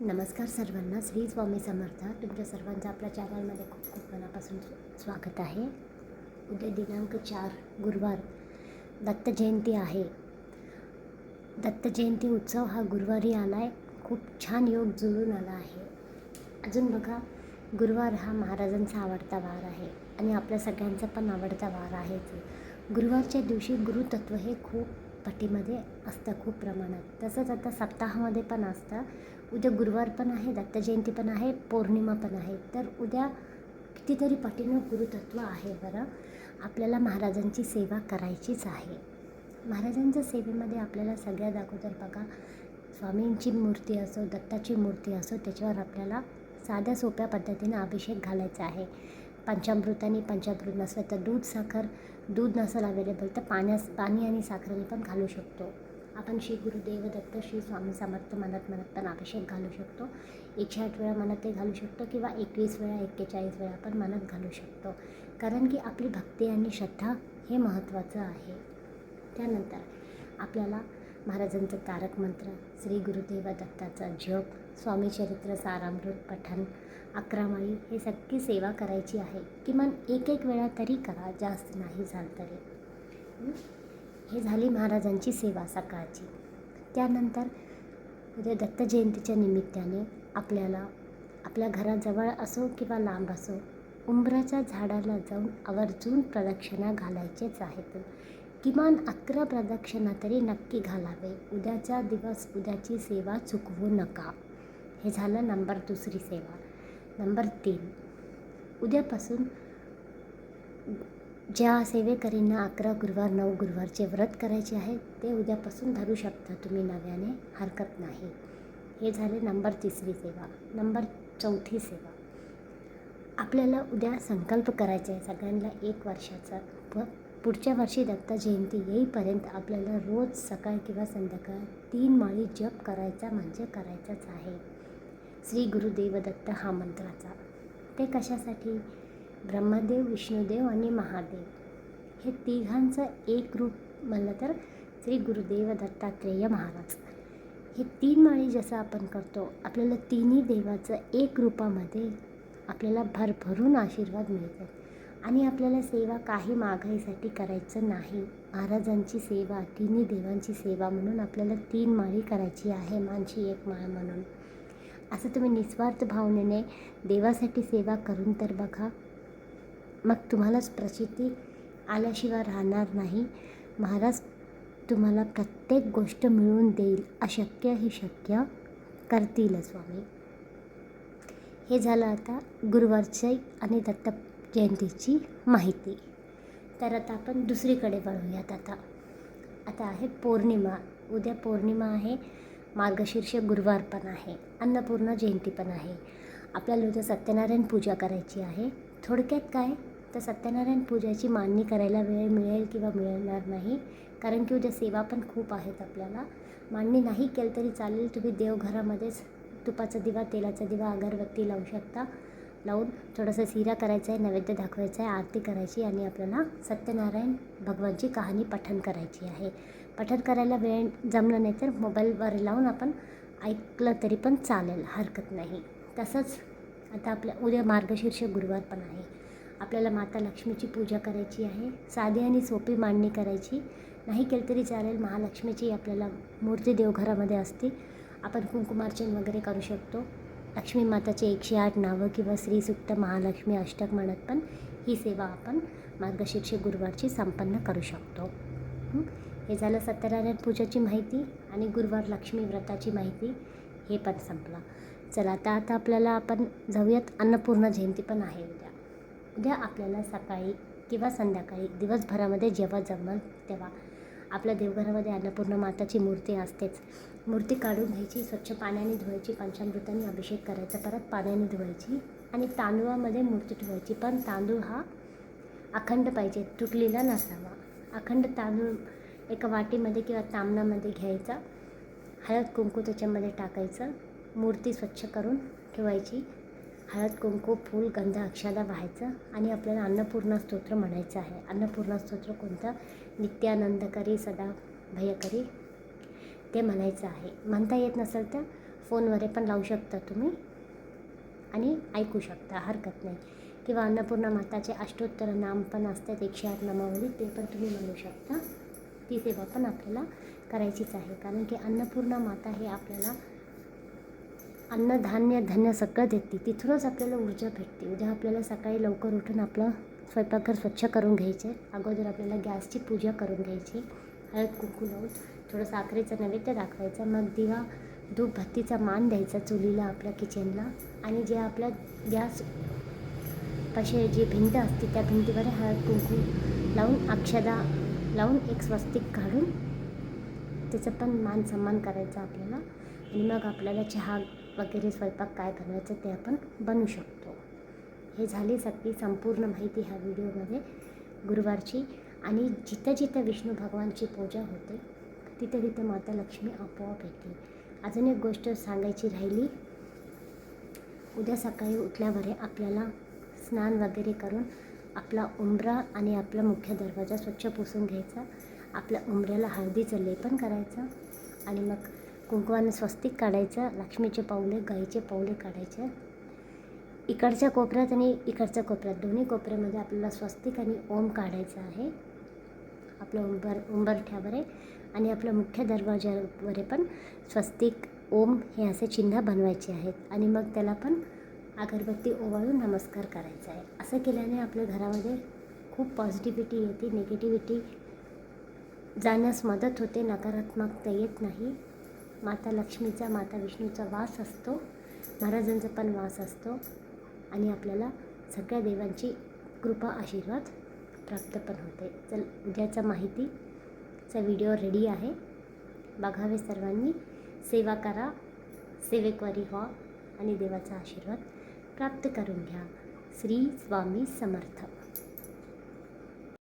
नमस्कार सर्वांना. श्री स्वामी समर्थ. तुमच्या सर्वांचं आपल्या चॅनलमध्ये खूप खूप मनापासून स्वागत आहे. उद्या दिनांक चार गुरुवार. दत्त जयंती आहे. दत्त जयंती उत्सव हा गुरुवारी आला आहे खूप छान योग जुळून आला आहे. अजून बघा गुरुवार हा महाराजांचा आवडता वार आहे आणि आपल्या सगळ्यांचा पण आवडता वार आहेच. गुरुवारच्या दिवशी गुरुतत्व हे खूप पटीमध्ये असतं खूप प्रमाणात. तसंच आता सप्ताहामध्ये पण असतं. उद्या गुरुवार पण आहे दत्तजयंती पण आहे पौर्णिमा पण आहे. तर उद्या कितीतरी पटीनं गुरुतत्व आहे बरं. आपल्याला महाराजांची सेवा करायचीच आहे. महाराजांच्या सेवेमध्ये आपल्याला सगळ्यात अगोदर बघा स्वामींची मूर्ती असो दत्ताची मूर्ती असो त्याच्यावर आपल्याला साध्या सोप्या पद्धतीनं अभिषेक घालायचा आहे. पंचामृताने पंचामृत नसलं तर दूध साखर दूध नसेल अवेलेबल तर पाण्यास पाणी आणि साखरेने पण घालू शकतो. आपण श्री गुरुदेव दत्त श्री स्वामी समर्थ म्हणत म्हणत पण अभिषेक घालू शकतो. एकशे आठ वेळा मनात ते घालू शकतो किंवा एकवीस वेळा एक्केचाळीस वेळा पण मनात घालू शकतो. कारण की आपली भक्ती आणि श्रद्धा हे महत्त्वाचं आहे. त्यानंतर आपल्याला महाराजांचं तारक मंत्र श्री गुरुदेव दत्ताचा जप स्वामी चरित्र सारामृत पठण अकरामाणी हे सगळी सेवा करायची आहे. किमान एक एक वेळा तरी करा जास्त नाही झालं तरी. हे झाली महाराजांची सेवा सकाळची. त्यानंतर उद्या दत्त जयंतीच्या निमित्ताने आपल्याला आपल्या घराजवळ असो किंवा लांब असो उंबराच्या झाडाला जाऊन आवर्जून प्रदक्षिणा घालायचेच आहेत. किमान अकरा प्रदक्षिणा तरी नक्की घालावे. उद्याचा दिवस उद्याची सेवा चुकवू नका. हे झालं नंबर दुसरी सेवा. नंबर तीन. उद्यापासून ज्या सेवेकरींना अकरा गुरुवार नऊ गुरुवारचे व्रत करायचे आहे ते उद्यापासून धरू शकता तुम्ही नव्याने. हरकत नाही. हे झाले नंबर तिसरी सेवा. नंबर चौथी सेवा. आपल्याला उद्या संकल्प करायचा आहे. सगळ्यांना एक वर्षाचा व पुढच्या वर्षी दत्त जयंती येईपर्यंत आपल्याला रोज सकाळ किंवा संध्याकाळ तीन माळी जप करायचा म्हणजे करायचाच आहे. श्री गुरुदेव दत्त हा मंत्राचा. ते कशासाठी? ब्रह्मदेव विष्णुदेव आणि महादेव. हे तिघांचं एक रूप म्हणलं तर श्री गुरुदेव दत्तात्रेय महाराज. हे तीन माळी जसं आपण करतो आपल्याला तिन्ही देवाचं एक रूपामध्ये आपल्याला भरभरून आशीर्वाद मिळतात. आणि आपल्याला सेवा काही मागायसाठी करायचं नाही. महाराजांची सेवा तिन्ही देवांची सेवा म्हणून आपल्याला तीन माळी करायची आहे मानशी एक माळ म्हणून. असं तुम्ही निस्वार्थ भावनेने देवासाठी सेवा करून तर बघा. मग तुम्हालाच प्रसिद्धी आल्याशिवाय राहणार नाही. महाराज तुम्हाला प्रत्येक गोष्ट मिळवून देईल अशक्य ही शक्य करतील स्वामी. हे झालं आता गुरुवारची आणि दत्त जयंतीची माहिती. तर आता आपण दुसरीकडे वळूयात आता. आता आहे पौर्णिमा. उद्या पौर्णिमा आहे. मार्गशीर्ष गुरुवार पण आहे. अन्नपूर्णा जयंती पण आहे. आपल्याला उद्या सत्यनारायण पूजा करायची आहे. थोडक्यात काय? तर सत्यनारायण पूजाची मांडणी करायला वेळ मिळेल किंवा मिळणार नाही? कारण की उद्या सेवा पण खूप आहेत आपल्याला. मांडणी नाही केलं तरी चालेल. तुम्ही देवघरामध्येच तुपाचा दिवा तेलाचा दिवा अगरबत्ती लावू शकता. लावून थोडंसं सिरा करायचं आहे नैवेद्य दाखवायचं आहे आरती करायची आणि आपल्याला सत्यनारायण भगवानची कहाणी पठण करायची आहे. पठण करायला वेळ जमलं नाही तर मोबाईलवर लावून आपण ऐकलं तरी पण चालेल हरकत नाही. तसंच आता आपल्या उद्या मार्गशीर्ष गुरुवार पण आहे. आपल्याला माता लक्ष्मीची पूजा करायची आहे साधी आणि सोपी मांडणी करायची. नाही केलं तरी चालेल महालक्ष्मीची आपल्याला मूर्ती देवघरामध्ये असते. आपण कुंकुमार्चन वगैरे करू शकतो. लक्ष्मी माताचे एकशे आठ नावं किंवा श्रीसुक्त महालक्ष्मी अष्टक म्हणत पण ही सेवा आपण मार्गशीर्ष गुरुवारची संपन्न करू शकतो. हे झालं सत्यनारायण पूजाची माहिती आणि गुरुवार लक्ष्मी व्रताची माहिती. हे पण संपलं. चला आता आता आपल्याला आपण जाऊयात. अन्नपूर्णा जयंती पण आहे उद्या. उद्या आपल्याला सकाळी किंवा संध्याकाळी दिवसभरामध्ये जेव्हा जमल तेव्हा आपल्या देवघरामध्ये अन्नपूर्णा माताची मूर्ती असतेच. मूर्ती काढून घ्यायची स्वच्छ पाण्याने धुवायची पंचामृताने अभिषेक करायचा परत पाण्याने धुवायची आणि तांदूळामध्ये मूर्ती ठेवायची. पण तांदूळ हा अखंड पाहिजे तुटलेला नसावा. अखंड तांदूळ एका वाटीमध्ये किंवा तामणामध्ये घ्यायचा. हळद कुंकू त्याच्यामध्ये टाकायचं. मूर्ती स्वच्छ करून ठेवायची. हळद कुंकू फूल गंध अक्षाला व्हायचं आणि आपल्याला अन्नपूर्णा स्तोत्र म्हणायचं आहे. अन्नपूर्णा स्तोत्र कोणतं? नित्यानंदकरी सदा भयकरी ते म्हणायचं आहे. म्हणता येत नसेल तर फोनवर पण लावू शकता तुम्ही आणि ऐकू शकता हरकत नाही. किंवा अन्नपूर्णा माताचे अष्टोत्तर नाम पण असतात एकशे आठ नामावली ते पण तुम्ही म्हणू शकता. ती सेवा पण आपल्याला करायचीच आहे. कारण की अन्नपूर्णा माता हे आपल्याला अन्नधान्य धान्य सगळं देते. तिथूनच आपल्याला ऊर्जा भेटते. उद्या आपल्याला सकाळी लवकर उठून आपलं स्वयंपाकघर स्वच्छ करून घ्यायचे. अगोदर आपल्याला गॅसची पूजा करून घ्यायची. हळद कुंकू लावून थोडं साखरेचं नैवेद्य दाखवायचं. मग दिवा धूप भत्तीचा मान द्यायचा चुलीला आपल्या किचनला आणि जे आपल्या गॅस पाशी जी भिंत असते त्या भिंतीवर हळद कुंकू लावून अक्षदा लावून एक स्वस्तिक काढून त्याचं पण मान सन्मान करायचा आपल्याला. आणि मग आपल्याला चहा वगैरे स्वयंपाक काय बनवायचं ते आपण बनवू शकतो. हे झाली सगळी संपूर्ण माहिती ह्या व्हिडिओमध्ये गुरुवारची. आणि जिथं जिथं विष्णू भगवानची पूजा होते तिथं तिथं माता लक्ष्मी आपोआप येते. अजून एक गोष्ट सांगायची राहिली. उद्या सकाळी उठल्यावर आपल्याला स्नान वगैरे करून आपला उंबरा आणि आपला मुख्य दरवाजा स्वच्छ पुसून घ्यायचा. आपल्या उंबऱ्याला हळदीचं लेपन करायचं. आणि मग कुंकवाने स्वस्तिक काढायचं लक्ष्मीचे पावले गाईचे पावले काढायचे. इकडच्या कोपऱ्यात आणि इकडच्या कोपऱ्यात दोन्ही कोपऱ्यामध्ये आपल्याला स्वस्तिक आणि ओम काढायचं आहे. आपलं उंबर उंबरठ्यावर आहे. आणि आपल्या मुख्य दरवाज्यावर पण स्वस्तिक ओम हे असे चिन्ह बनवायचे आहेत. आणि मग त्याला पण अगरबत्ती ओवाळून नमस्कार करायचा आहे. असं केल्याने आपल्या घरामध्ये खूप पॉझिटिव्हिटी येते निगेटिव्हिटी जाण्यास मदत होते नकारात्मकता येत नाही. माता लक्ष्मीचा माता विष्णूचा वास असतो. महाराजांचा पण वास असतो. आणि आपल्याला सगळ्या देवांची कृपा आशीर्वाद प्राप्त पण होते. चल उद्याचा माहितीचा व्हिडिओ रेडी आहे. बघावे सर्वांनी. सेवा करा सेवेकवारी व्हा आणि देवाचा आशीर्वाद प्राप्त करून घ्या. श्री स्वामी समर्थ.